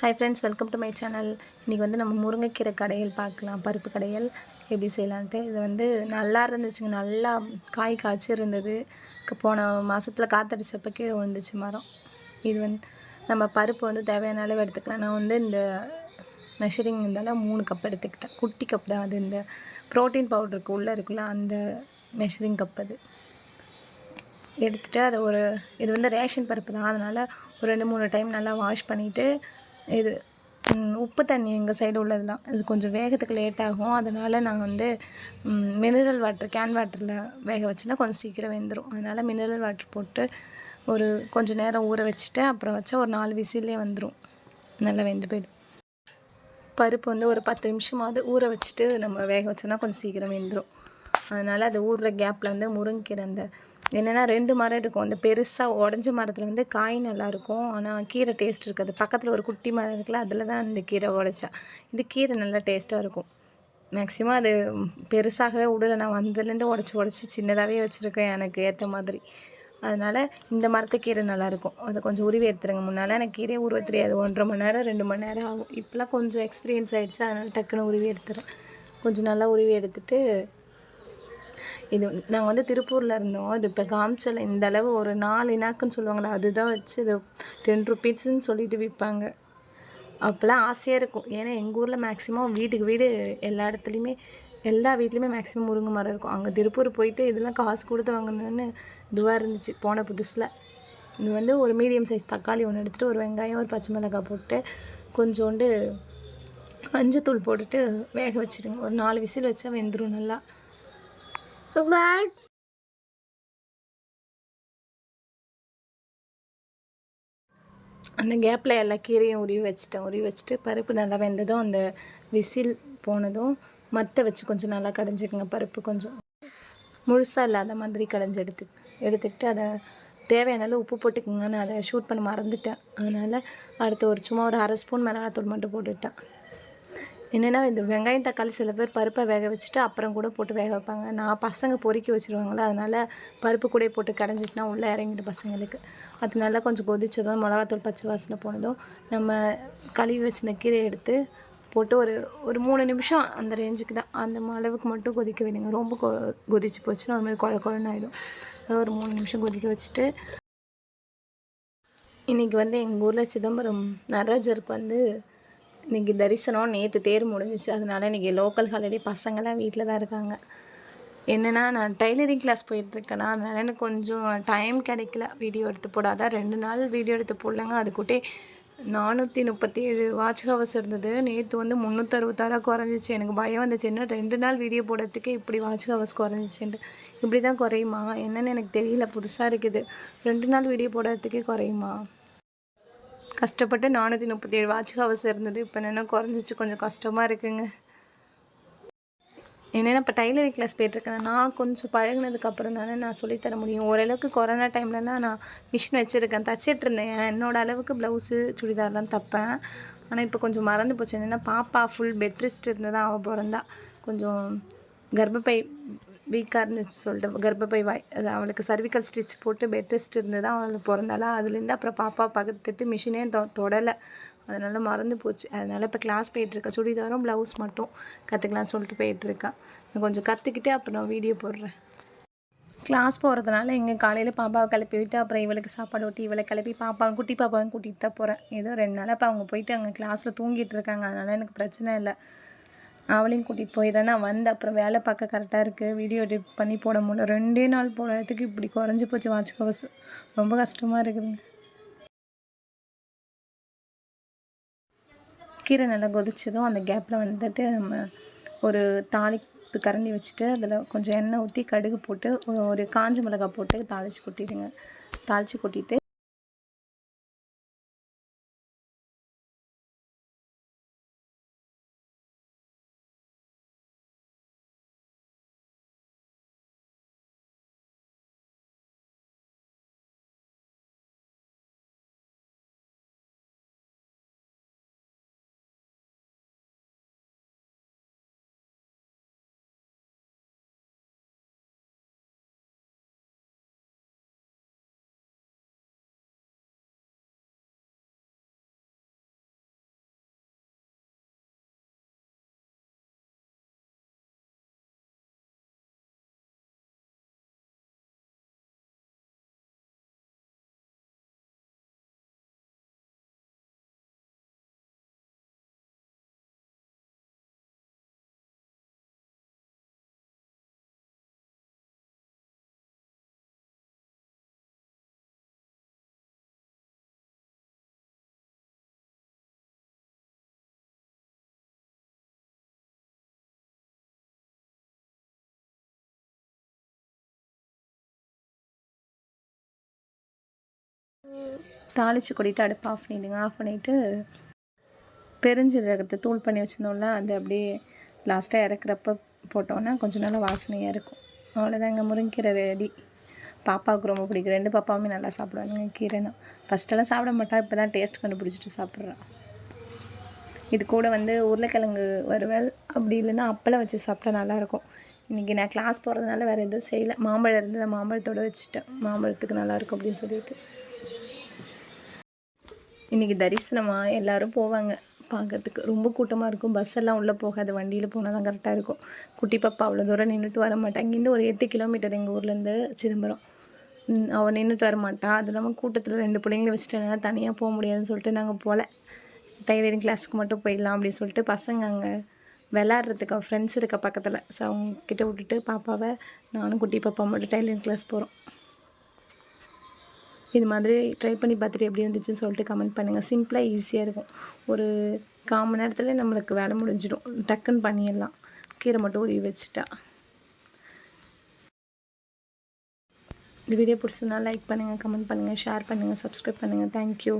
Hi friends welcome to my channel இன்றைக்கி வந்து நம்ம முருங்கைக்கீரை கடையில் பார்க்கலாம். பருப்பு கடையில் எப்படி செய்யலான்ட்டு. இது வந்து நல்லா இருந்துச்சுங்க. நல்லா காய் காய்ச்சி இருந்தது போன மாதத்தில் காற்றடிச்சப்போ கீழே விழுந்துச்சு மரம். இது வந்து நம்ம பருப்பு வந்து தேவையான அளவு எடுத்துக்கலாம். நான் வந்து இந்த மெஷரிங் இருந்தாலும் மூணு கப் எடுத்துக்கிட்டேன். குட்டி கப் தான் அது. இந்த ப்ரோட்டீன் பவுடருக்கு உள்ளே இருக்குல்ல அந்த மெஷரிங் கப் அது. எடுத்துகிட்டு அதை ஒரு இது வந்து ரேஷன் பருப்பு தான். அதனால் ஒரு ரெண்டு மூணு டைம் நல்லா வாஷ் பண்ணிவிட்டு இது உப்பு தண்ணி எங்கள் சைடு உள்ளதுலாம் இது கொஞ்சம் வேகத்துக்கு லேட் ஆகும். அதனால் நான் வந்து மினரல் வாட்டர் கேன் வாட்டரில் வேக வச்சேன்னா கொஞ்சம் சீக்கிரம் வெந்துடும் அதனால் மினரல் வாட்டர் போட்டு ஒரு கொஞ்சம் நேரம் ஊற வச்சுட்டு அப்புறம் வச்சா ஒரு நாலு விசிலே வந்துடும் நல்லா வெந்து போயிடும். பருப்பு வந்து ஒரு பத்து நிமிஷமாவது ஊற வச்சுட்டு நம்ம வேக வச்சோன்னா கொஞ்சம் சீக்கிரம் வெந்துடும் அதனால் அது ஊறுற கேப்பில் வந்து முருங்கைக்கீரை அந்த என்னென்னா ரெண்டு மரம் இருக்கும். அந்த பெருசாக உடஞ்ச மரத்தில் வந்து காய் நல்லாயிருக்கும் ஆனால் கீரை டேஸ்ட் இருக்காது. பக்கத்தில் ஒரு குட்டி மரம் இருக்குல்ல அதில் தான் அந்த கீரை உடைச்சா. இது கீரை நல்லா டேஸ்ட்டாக இருக்கும். மேக்ஸிமம் அது பெருசாகவே விடலை நான் வந்ததுலேருந்து உடச்சி உடச்சி சின்னதாகவே வச்சுருக்கேன் எனக்கு ஏற்ற மாதிரி. அதனால் இந்த மரத்து கீரை நல்லாயிருக்கும் அதை கொஞ்சம் உருவி எடுத்துருங்க. முன்னால் எனக்கு கீரையை உருவ தெரியாது. ஒன்றரை மணி நேரம் ரெண்டு மணி நேரம் ஆகும். இப்போலாம் கொஞ்சம் எக்ஸ்பீரியன்ஸ் ஆகிடுச்சு அதனால் டக்குன்னு உருவி எடுத்துறேன். கொஞ்சம் நல்லா உருவி எடுத்துகிட்டு இது நாங்கள் வந்து திருப்பூரில் இருந்தோம். இது இப்போ காமிச்சல. இந்த அளவு ஒரு நாலு இனாக்குன்னு சொல்லுவாங்களே அதுதான் வச்சு இது டென் ருபீஸ்ன்னு சொல்லிட்டு விற்பாங்க அப்போல்லாம் ஆசையாக இருக்கும். ஏன்னா எங்கள் ஊரில் மேக்ஸிமம் வீட்டுக்கு வீடு எல்லா இடத்துலையுமே எல்லா வீட்லேயுமே மேக்ஸிமம் முருங்கை மரம் இருக்கும். அங்கே திருப்பூர் போயிட்டு இதெல்லாம் காசு கொடுத்து வாங்கணுன்னு இதுவாக இருந்துச்சு போன புதுசில். இது வந்து ஒரு மீடியம் சைஸ் தக்காளி ஒன்று எடுத்துகிட்டு ஒரு வெங்காயம் ஒரு பச்சை மிளகாய் போட்டு கொஞ்சோண்டு மஞ்சத்தூள் போட்டுட்டு வேக வச்சிடுங்க. ஒரு நாலு விசில் வச்சா வெந்துடும் நல்லா. அந்த கேப்பில் எல்லா கீரையும் உருவி வச்சுட்டேன். உருவி வச்சுட்டு பருப்பு நல்லா வெந்ததும் அந்த விசில் போனதும் மற்ற வச்சு கொஞ்சம் நல்லா கடைஞ்சிக்கோங்க. பருப்பு கொஞ்சம் முழுசாக இல்லாத மாதிரி கடைஞ்சி எடுத்து எடுத்துக்கிட்டு அதை தேவையான அளவு உப்பு போட்டுக்கோங்க நான் அதை ஷூட் பண்ண மறந்துட்டேன். அதனால் அடுத்து ஒரு சும்மா ஒரு அரை ஸ்பூன் மிளகாத்தூள் மட்டும் போட்டுட்டேன். என்னென்னா இந்த வெங்காயம் தக்காளி சில பேர் பருப்பை வேக வச்சுட்டு அப்புறம் கூட போட்டு வேக வைப்பாங்க. நான் பசங்க பொறுக்கி வச்சுருவாங்களே அதனால் பருப்பு கூட போட்டு கடைஞ்சிட்டுனா உள்ளே இறங்கிட்டு பசங்களுக்கு. அது நல்லா கொஞ்சம் கொதிச்சதும் மிளகாத்தூள் பச்சை வாசனை போனதும் நம்ம கழுவி வச்சிருந்த கீரை எடுத்து போட்டு ஒரு ஒரு மூணு நிமிஷம் அந்த ரேஞ்சுக்கு தான். அந்த அளவுக்கு மட்டும் கொதிக்க வேணுங்க ரொம்ப கொ கொதிச்சு போச்சுன்னா அது மாதிரி குழ குழன்னு ஆகிடும் அதனால ஒரு மூணு நிமிஷம் கொதிக்க வச்சுட்டு இன்றைக்கி வந்து எங்கள் ஊரில் சிதம்பரம் நடராஜருக்கு வந்து இன்றைக்கி தரிசனம் நேற்று தேர் முடிஞ்சிச்சு. அதனால இன்றைக்கி லோக்கல் ஹாலிடே பசங்களாம் வீட்டில் தான் இருக்காங்க. என்னென்னா நான் டைலரிங் கிளாஸ் போயிட்டுருக்கேனா அதனால் எனக்கு கொஞ்சம் டைம் கிடைக்கல. வீடியோ எடுத்து போட. அதான் ரெண்டு நாள் வீடியோ எடுத்து போடலங்க. அதுக்கூட்டே நானூற்றி முப்பத்தி ஏழு வாட்ச் ஹவர்ஸ் இருந்தது. நேற்று வந்து முந்நூற்றறுபத்தாறாக குறைஞ்சிச்சு. எனக்கு பயம் வந்துச்சு. என்ன ரெண்டு நாள் வீடியோ போடுறதுக்கே இப்படி வாட்ச் ஹவர்ஸ் குறைஞ்சிச்சுன்ட்டு. இப்படி தான் குறையுமா? என்னன்னு எனக்கு தெரியல. புதுசாக இருக்குது. ரெண்டு நாள் வீடியோ போடுறதுக்கே குறையுமா? கஷ்டப்பட்டு நானூற்றி முப்பத்தி ஏழு வாட்ச் ஹவர்ஸ் இருந்தது. இப்போ என்னென்னா குறைஞ்சிச்சு. கொஞ்சம் கஷ்டமாக இருக்குங்க. என்னென்னா இப்போ டைலரிங் கிளாஸ் போயிட்டுருக்கேன். நான் கொஞ்சம் பழகினதுக்கப்புறம் தானே நான் சொல்லித்தர முடியும். ஓரளவுக்கு கொரோனா டைம்லலாம் நான் மிஷின் வச்சுருக்கேன். தச்சிட்டு இருந்தேன். என்னோட அளவுக்கு ப்ளவுஸு சுடிதார்லாம் தைப்பேன். ஆனால் இப்போ கொஞ்சம் மறந்து போச்சு. என்னென்னா பாப்பா ஃபுல் பெட் ரெஸ்ட் இருந்ததா அவள் பிறந்தா. கொஞ்சம் கர்ப்பப்பை வீக்காக இருந்துச்சு சொல்லிட்டு. கர்ப்பப்பை வாய் அது அவளுக்கு சர்விக்கல் ஸ்டிச் போட்டு பெட் ரெஸ்ட் தான் அவளுக்கு பிறந்தாலும் அதுலேருந்து அப்புறம் பாப்பா பக்கத்துட்டு மிஷினே தொ தொடலை. அதனால் மறந்து போச்சு. அதனால் இப்போ கிளாஸ் போயிட்டுருக்கேன் சுடிதாரும் ப்ளவுஸ் மட்டும் கற்றுக்கலாம் சொல்லிட்டு போயிட்டுருக்கேன் நான் கொஞ்சம் கற்றுக்கிட்டு அப்புறம் வீடியோ போடுறேன். கிளாஸ் போகிறதுனால எங்கள் காலையில் பாப்பாவை கிளப்பி விட்டு அப்புறம் இவளுக்கு சாப்பாடு ஊட்டி இவளை கிளப்பி பாப்பாவும் குட்டி பாப்பாவும் கூட்டிகிட்டு தான் போகிறேன் ஏதோ ரெண்டு நாள் இப்போ அவங்க போயிட்டு அங்கே கிளாஸில் தூங்கிட்டு இருக்காங்க. அதனால் எனக்கு பிரச்சனை இல்லை. அவளையும் கூட்டிகிட்டு போயிடுறேன் நான் வந்து அப்புறம் வேலை பார்க்க கரெக்டாக இருக்குது வீடியோ எடிட் பண்ணி போட முடியல. ரெண்டே நாள் போடுறதுக்கு இப்படி குறைஞ்சி போச்சு வாட்ச் கவர்ஸ் ரொம்ப கஷ்டமாக இருக்குதுங்க கீரை நல்லா கொதிச்சதும் அந்த கேப்பில் வந்துட்டு நம்ம ஒரு தாளிப்பு கரண்டி வச்சுட்டு அதில் கொஞ்சம் எண்ணெய் ஊற்றி கடுகு போட்டு ஒரு- ஒரு காஞ்ச மிளகாய் போட்டு தாளித்து கொட்டிடுங்க. தாளித்து கொட்டிட்டு தாளித்து கொட்டிட்டு அடுப்பு ஆஃப் பண்ணிவிடுங்க ஆஃப் பண்ணிவிட்டு பெருஞ்சீரகத்தை தூள் பண்ணி வச்சுருந்தோம்ல அது அப்படியே லாஸ்ட்டாக இறக்குறப்ப போட்டோன்னா கொஞ்சம் நல்லா வாசனையாக இருக்கும். அவ்வளோதாங்க முருங்கீரை ரெடி பாப்பாவுக்கு ரொம்ப பிடிக்கும். ரெண்டு பாப்பாவுமே நல்லா சாப்பிடுவாங்க. கீரைனா ஃபஸ்ட்டெல்லாம் சாப்பிட மாட்டா. இப்போ தான் டேஸ்ட் கண்டுபிடிச்சிட்டு சாப்பிட்றா. இது கூட வந்து உருளைக்கிழங்கு வறுவல். அப்படி இல்லைன்னா அப்பளம் வச்சு சாப்பிட்டா நல்லாயிருக்கும் இன்றைக்கி நான் கிளாஸ் போகிறதுனால வேறு எதுவும் செய்யலை. மாம்பழம் இருந்தது. மாம்பழத்தோடு வச்சுட்டேன். மாம்பழத்துக்கு நல்லாயிருக்கும் அப்படின்னு சொல்லிட்டு. இன்றைக்கி தரிசனமாக எல்லோரும் போவாங்க. பார்க்கறதுக்கு ரொம்ப கூட்டமாக இருக்கும். பஸ் எல்லாம் உள்ளே போகாது. வண்டியில் போனால் தான் கரெக்டாக இருக்கும். குட்டி பாப்பா அவ்வளோ தூரம் நின்றுட்டு வர மாட்டா. இங்கேருந்து ஒரு எட்டு கிலோமீட்டர் எங்கள் ஊர்லேருந்து சிதம்பரம். அவள் நின்றுட்டு வர மாட்டா. அது இல்லாமல் கூட்டத்தில் ரெண்டு பிள்ளைங்களை வச்சுட்டு தனியாக போக முடியாதுன்னு சொல்லிட்டு நாங்கள் போகல டைலரிங் கிளாஸுக்கு மட்டும் போயிடலாம் அப்படின்னு சொல்லிட்டு பசங்க அங்கே விளாட்றதுக்கு அவள் ஃப்ரெண்ட்ஸ் இருக்க பக்கத்தில். ஸோ அவங்கக்கிட்ட விட்டுட்டு பாப்பாவை நானும் குட்டி பாப்பா மட்டும் டைலரிங் கிளாஸ் போகிறோம் இது மாதிரி ட்ரை பண்ணி பார்த்துட்டு எப்படி வந்துச்சுன்னு சொல்லிட்டு கமெண்ட் பண்ணுங்கள் சிம்பிளாக ஈஸியாக இருக்கும். ஒரு கால் மணி நேரத்தில் நம்மளுக்கு வேலை முடிஞ்சிடும். டக்குன்னு பண்ணிடலாம். கீரை மட்டும் உருவி வச்சுட்டா. இந்த வீடியோ பிடிச்சதுனா லைக் பண்ணுங்கள் கமெண்ட் பண்ணுங்கள் ஷேர் பண்ணுங்கள் சப்ஸ்கிரைப் பண்ணுங்கள் தேங்க்யூ